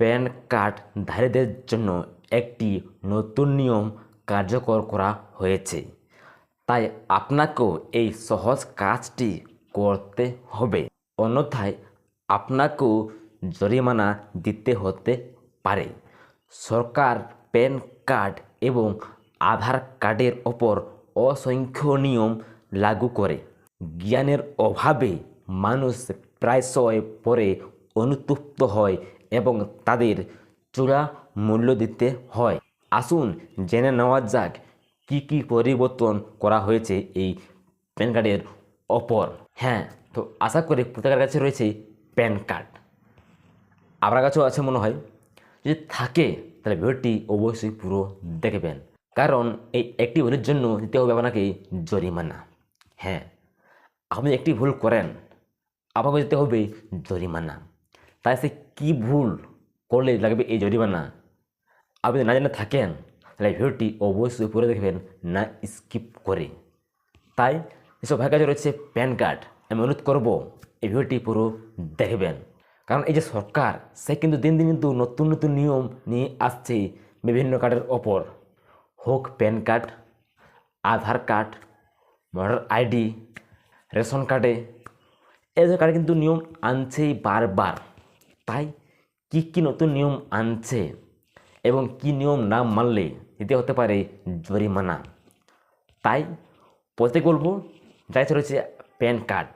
Pan কার্ডধারীদের জন্য একটি নতুন নিয়ম কার্যকর করা হয়েছে। তাই আপনাকেও এই সহজ কাজটি করতে হবে। অন্যথায় আপনাকেও জরিমানা দিতে হতে পারে। সরকার প্যান কার্ড এবং আধার কার্ডের ওপর অসংখ্য নিয়ম লাগু করে। জ্ঞানের অভাবে মানুষ প্রায়শই পরে অনুতপ্ত হয় এবং তাদের চূড়া মূল্য দিতে হয়। আসুন জেনে নেওয়া যাক কী কী পরিবর্তন করা হয়েছে এই প্যান কার্ডের ওপর। হ্যাঁ তো আশা করি প্রত্যেকের কাছে রয়েছে প্যান কার্ড। আপনার কাছেও আছে মনে হয়? যদি থাকে, তাহলে ভিডিওটি অবশ্যই পুরো দেখবেন। কারণ এই একটি ভুলের জন্য দিতে হবে আপনাকে জরিমানা। হ্যাঁ আপনি একটি ভুল করেন, আপনাকে দিতে হবে জরিমানা। তাই সে কী ভুল করলে লাগবে এই জরিমানা? আপনি না জেনে থাকেন, তাহলে ভিডিওটি অবশ্যই পুরো দেখবেন, না স্কিপ করে। তাই এসব ভাইয়ের কাছে রয়েছে প্যান কার্ড। আমি অনুরোধ করব, এই ভিডিওটি পুরো দেখবেন। কারণ এই যে সরকার, সে কিন্তু দিন দিন কিন্তু নতুন নতুন নিয়ম নিয়ে আসছে বিভিন্ন কার্ডের ওপর। হোক PAN card, Aadhaar card, voter ID, ration কার্ডে, এই কার্ডে কিন্তু নিয়ম আনছেই বারবার। তাই কি কি নতুন নিয়ম আনছে এবং কি নিয়ম না মানলে দিতে হতে পারে জরিমানা। তাই প্রত্যেক বলব যাই রয়েছে প্যান কার্ড।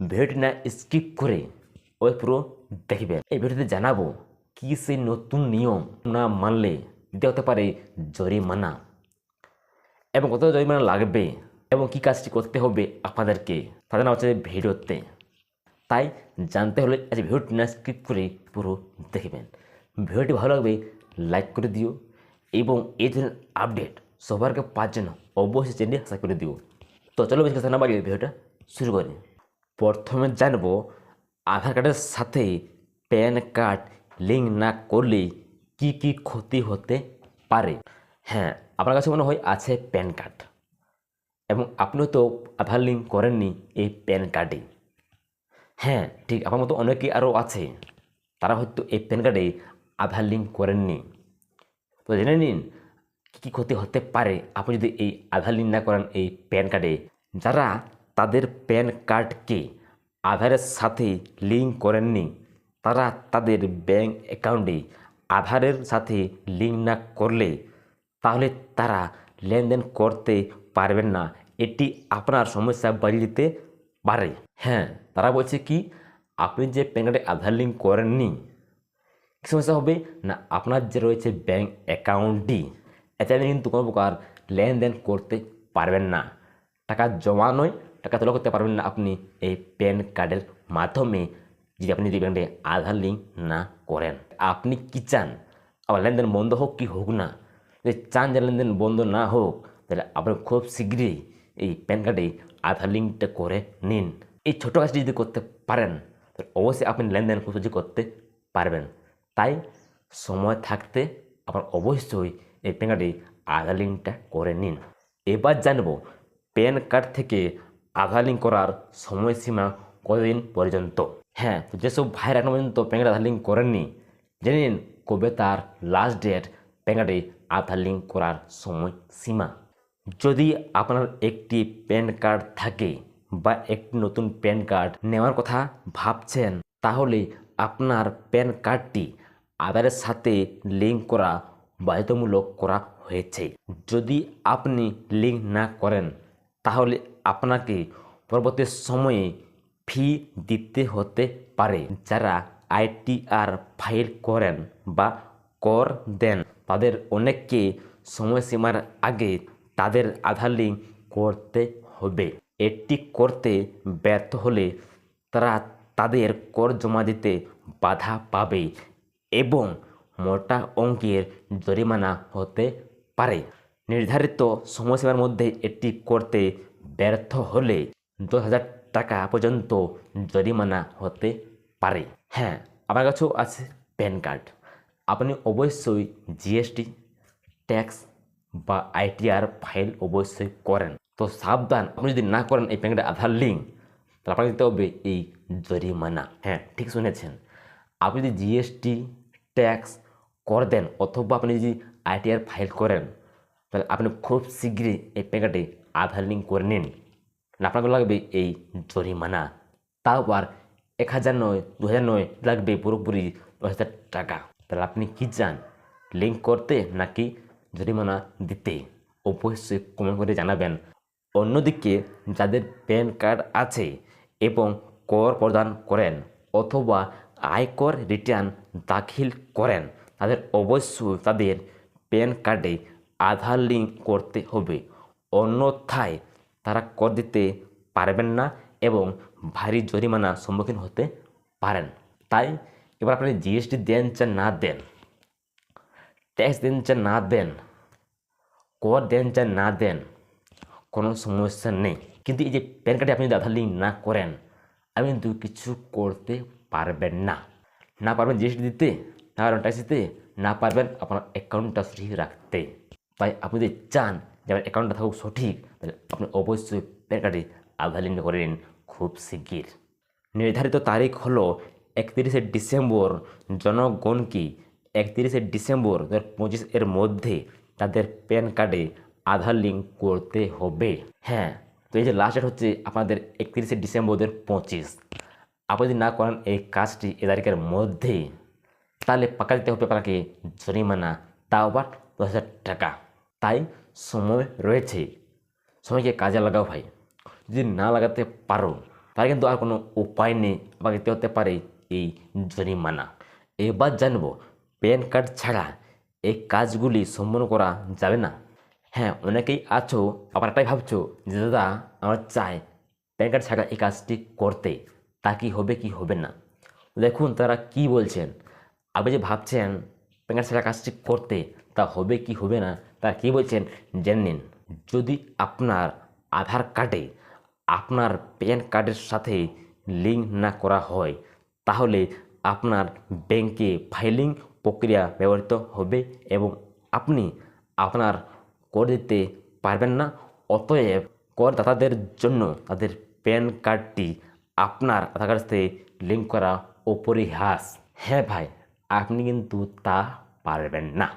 ভিডিওটি না স্কিপ করে ওই পুরো দেখবেন। এই ভিডিওতে জানাব কি সেই নতুন নিয়ম না মানলে দিতে হতে পারে জরিমানা এবং কত জরিমানা লাগবে এবং কি কাজটি করতে হবে আপনাদেরকে। তাদের হচ্ছে ভিডিওতে। তাই জানতে হলে আজ ভিডিওটি না স্কিপ করে পুরো দেখবেন। ভিডিওটি ভালো লাগবে লাইক করে দিও এবং এই ধরনের আপডেট সবারকে পাওয়ার জন্য অবশ্যই চ্যানেলটি আশা করে দিও। তো চলো বেশি কথা না বাড়িয়ে ভিডিওটা শুরু করি। প্রথমে জানব আধার কার্ডের সাথে প্যান কার্ড লিঙ্ক না করলে কি কি ক্ষতি হতে পারে? হ্যাঁ আপনার কাছে মনে হয় আছে প্যান কার্ড এবং আপনিও তো আধার লিঙ্ক করেননি এই প্যান কার্ডে হ্যাঁ ঠিক আমার মতো অনেকেই আরও আছে। তারা হয়তো এই প্যান কার্ডে আধার লিঙ্ক করেননি। তো জেনে নিন, কী কী ক্ষতি হতে পারে আপনি যদি এই আধার লিঙ্ক না করেন এই প্যান কার্ডে? যারা তাদের প্যান কার্ডকে আধারের সাথে লিঙ্ক করেননি, তারা তাদের ব্যাঙ্ক অ্যাকাউন্টে আধারের সাথে লিঙ্ক না করলে তাহলে তারা লেনদেন করতে পারবেন না। এটি আপনার সমস্যা বাড়িয়ে দিতে পারে হ্যাঁ তারা বলছে কি, আপনি যে প্যান কার্ডে আধার লিঙ্ক করেননি, কী সমস্যা হবে? না, আপনার যে রয়েছে ব্যাঙ্ক অ্যাকাউন্টটি এতে আপনি কিন্তু কোনো প্রকার লেনদেন করতে পারবেন না। টাকা জমা নয়, টাকা তোলা করতে পারবেন না আপনি এই প্যান কার্ডের মাধ্যমে, যদি আপনি যদি ব্যাংকে আধার লিঙ্ক না করেন। আপনি কি চান? আবার লেনদেন বন্ধ হোক কি হোক না, যদি চান যে লেনদেন বন্ধ না হোক, তাহলে আপনি খুব শীঘ্রই এই প্যান কার্ডে আধার লিঙ্কটা করে নিন। এই ছোটো কাজটি যদি করতে পারেন তাহলে অবশ্যই আপনি লেনদেন খুব সহজে করতে পারবেন। তাই সময় থাকতে আপনার অবশ্যই এই প্যান কার্ডে আধার লিঙ্কটা করে নিন। এবার জানব প্যান কার্ড থেকে আধার লিঙ্ক করার সময়সীমা কতদিন পর্যন্ত? হ্যাঁ তো যেসব ভাইয়ের এখন পর্যন্ত প্যান কার্ড আধার লিঙ্ক করেননি, জেনে নিন কবে তার লাস্ট ডেট প্যান কার্ডে আধার লিঙ্ক করার সময়সীমা। যদি আপনার একটি প্যান কার্ড থাকে বা একটি নতুন প্যান কার্ড নেওয়ার কথা ভাবছেন, তাহলে আপনার প্যান কার্ডটি আধারের সাথে লিঙ্ক করা বাধ্যতামূলক করা হয়েছে। যদি আপনি লিঙ্ক না করেন, তাহলে আপনাকে পরবর্তী সময়ে ফি দিতে হতে পারে। যারা আইটিআর ফাইল করেন বা কর দেন, তাদের অনেককে সময়সীমার আগে তাদের আধার লিঙ্ক করতে হবে। এটি করতে ব্যর্থ হলে তারা তাদের কর জমা দিতে বাধা পাবে এবং মোটা অঙ্কের জরিমানা হতে পারে। নির্ধারিত সময়সীমার মধ্যে এটি করতে ব্যর্থ হলে দশ হাজার টাকা পর্যন্ত জরিমানা হতে পারে। হ্যাঁ আমার কাছেও আছে প্যান কার্ড। আপনি অবশ্যই জিএসটি ট্যাক্স বা আইটিআর ফাইল অবশ্যই করেন। তো সাবধান, আপনি যদি না করেন এই প্যান কার্ডে আধার লিঙ্ক তাহলে আপনাকে দিতে হবে এই জরিমানা। হ্যাঁ ঠিক শুনেছেন। আপনি যদি জিএসটি ট্যাক্স কর দেন, অথবা আপনি যদি আইটিআর ফাইল করেন, তাহলে আপনি খুব শীঘ্রই এই প্যান কার্ডে আধার লিঙ্ক করে নিন। আপনাকে লাগবে এই জরিমানা। তাও আবার এক হাজার নয় দু হাজার নয় লাগবে পুরোপুরি দশ হাজার টাকা। তাহলে আপনি কি চান? লিঙ্ক করতে নাকি জরিমানা দিতে। অবশ্যই কমেন্ট করে জানাবেন। অন্যদিকে, যাদের প্যান কার্ড আছে এবং কর প্রদান করেন অথবা আয়কর রিটার্ন দাখিল করেন, তাদের অবশ্যই তাদের প্যান কার্ডে আধার লিঙ্ক করতে হবে। অন্যথায় তারা কর দিতে পারবেন না এবং ভারী জরিমানার সম্মুখীন হতে পারেন। তাই এবার আপনি জিএসটি দেন চান না দেন, ট্যাক্স দেন চান না দেন কর দেন যা না দেন, কোনো সমস্যা নেই। কিন্তু এই যে প্যান কার্ডে আপনি যদি আধার লিঙ্ক না করেন, আপনি কিন্তু কিছু করতে পারবেন না। না পারবেন জিএসটি দিতে, না পারবেন ট্যাক্স দিতে, না পারবেন আপনার অ্যাকাউন্টটা সঠিক রাখতে। তাই আপনি যদি চান যে আমার অ্যাকাউন্টটা থাকুক সঠিক, তাহলে আপনি অবশ্যই প্যান কার্ডে আধার লিঙ্ক করে নিন খুব শিগগির। নির্ধারিত তারিখ হলো একত্রিশে ডিসেম্বর, জনগণ কি? একত্রিশে ডিসেম্বর দু এর মধ্যে তাদের প্যান কার্ডে আধার লিঙ্ক করতে হবে। হ্যাঁ তো এই যে লাস্ট ডেট হচ্ছে আপনাদের একত্রিশে ডিসেম্বর দু পঁচিশ। আপনি যদি না করেন এই কাজটি এ তারিখের মধ্যে, তাহলে পাকা দিতে হবে আপনাকে জরিমানা। তাও আবার দশ হাজার টাকা। তাই সময় রয়েছে। সময়কে কাজে লাগাও ভাই। যদি না লাগাতে পারো, তাহলে কিন্তু আর কোনো উপায় নেই আপনাকে দিতে হতে পারে এই জরিমানা। এবার জানব প্যান কার্ড ছাড়া এই কাজগুলি সম্পন্ন করা যাবে না। হ্যাঁ অনেকেই আছো, আবার একটাই ভাবছ যে, দাদা, আমার চাই প্যান কার্ড ছাড়া এই কাজটি করতে। তা কি হবে কি হবে না? দেখুন, তারা কি বলছেন। আপনি যে ভাবছেন প্যান কার্ড ছাড়া কাজটি করতে, তা হবে, কি হবে না তা কি বলছেন, জেনে নিন। যদি আপনার আধার কার্ডে আপনার প্যান কার্ডের সাথে লিঙ্ক না করা হয়, তাহলে আপনার ব্যাংকে ফাইলিং প্রক্রিয়া ব্যবহৃত হবে এবং আপনি আপনার কর দিতে পারবেন না। অতএব করদাতাদের জন্য তাদের প্যান কার্ডটি আপনার আধার কার্ডের সাথে লিঙ্ক করা অপরিহাস হ্যাঁ ভাই, আপনি কিন্তু তা পারবেন না।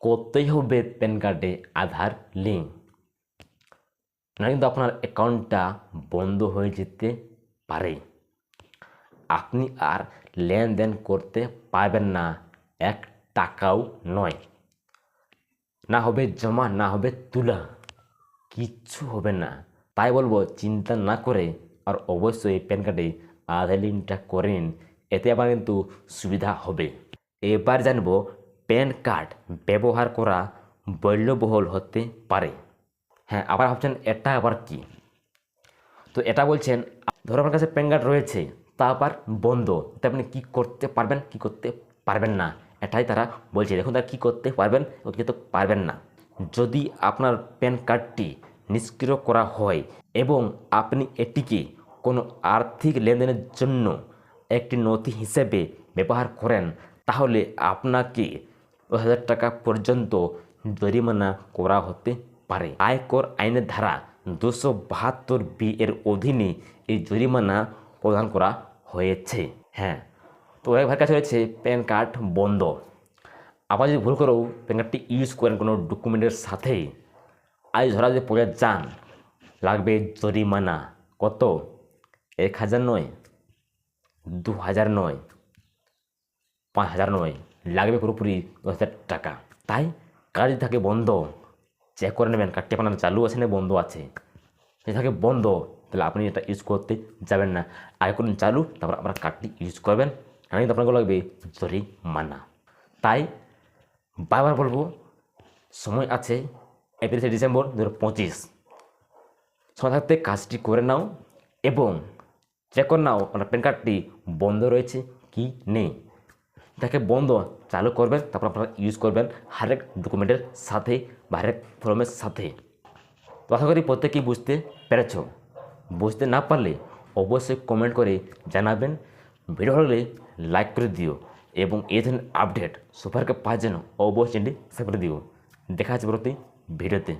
করতেই হবে প্যান কার্ডে আধার লিঙ্ক না কিন্তু আপনার অ্যাকাউন্টটা বন্ধ হয়ে যেতে পারে। আপনি আর লেনদেন করতে পারবেন না, এক টাকাও নয়। না হবে জমা, না হবে তুলা, কিচ্ছু হবে না। তাই বলব, চিন্তা না করে আর অবশ্যই প্যান কার্ডে আধার লিঙ্কটা করে নিন, এতে আবার কিন্তু সুবিধা হবে। এবার জানব প্যান কার্ড ব্যবহার করা বৈল্যবহুল হতে পারে। হ্যাঁ আবার ভাবছেন এটা আবার কি? তো এটা বলছেন, ধরো আমার কাছে প্যান কার্ড রয়েছে। তা আবার বন্ধ। তো আপনি কী করতে পারবেন, কি করতে পারবেন না, এটাই তারা বলছে। দেখুন তারা কী করতে পারবেন কী পারবেন না। যদি আপনার প্যান কার্ডটি নিষ্ক্রিয় করা হয় এবং আপনি এটিকে কোনো আর্থিক লেনদেনের জন্য একটি নথি হিসেবে ব্যবহার করেন, তাহলে আপনাকে দশ হাজার টাকা পর্যন্ত জরিমানা করা হতে পারে। আয়কর আইনের ধারা দুশো বাহাত্তর বি এর অধীনে এই জরিমানা প্রদান করা হয়েছে। হ্যাঁ তো এক কাছে রয়েছে প্যান কার্ড বন্ধ। আবার যদি ভুল করেও প্যান কার্ডটি ইউজ করেন কোনো ডকুমেন্টের সাথে, আজ ধরা যদি পড়ে যান, লাগবে জরিমানা। কত? এক হাজার নয়, দু হাজার নয়, পাঁচ হাজার নয়, লাগবে পুরোপুরি দশ হাজার টাকা। তাই কাজ যদি থাকে বন্ধ চেক করে নেবেন, কার্ডটি আপনার চালু আছে না বন্ধ আছে। যদি থাকে বন্ধ তাহলে আপনি এটা ইউজ করতে যাবেন না। আগে করুন চালু, তারপর আপনার কার্ডটি ইউজ করবেন। আমি কিন্তু আপনাকে লাগবে জরিমানা। তাই বারবার বলব, সময় আছে একত্রিশে ডিসেম্বর দু হাজার পঁচিশ। সময় থাকতে কাজটি করে নাও এবং চেক করে নাও আপনার প্যান কার্ডটি বন্ধ রয়েছে কি নেই। তাকে বন্ধ চালু করবেন, তারপর আপনারা ইউজ করবেন হরেক ডকুমেন্টের সাথে বা হরেক ফর্মের সাথে। তো আশা করি প্রত্যেকেই বুঝতে পেরেছ। বুঝতে না পারলে অবশ্যই কমেন্ট করে জানাবেন। ভিডিও হলে লাইক করে দিও এবং এই ধরনের আপডেট সুপারকে পাওয়ার জন্য অবশ্যই সাবস্ক্রাইব করে দিও। দেখা যাচ্ছে পরবর্তী ভিডিওতে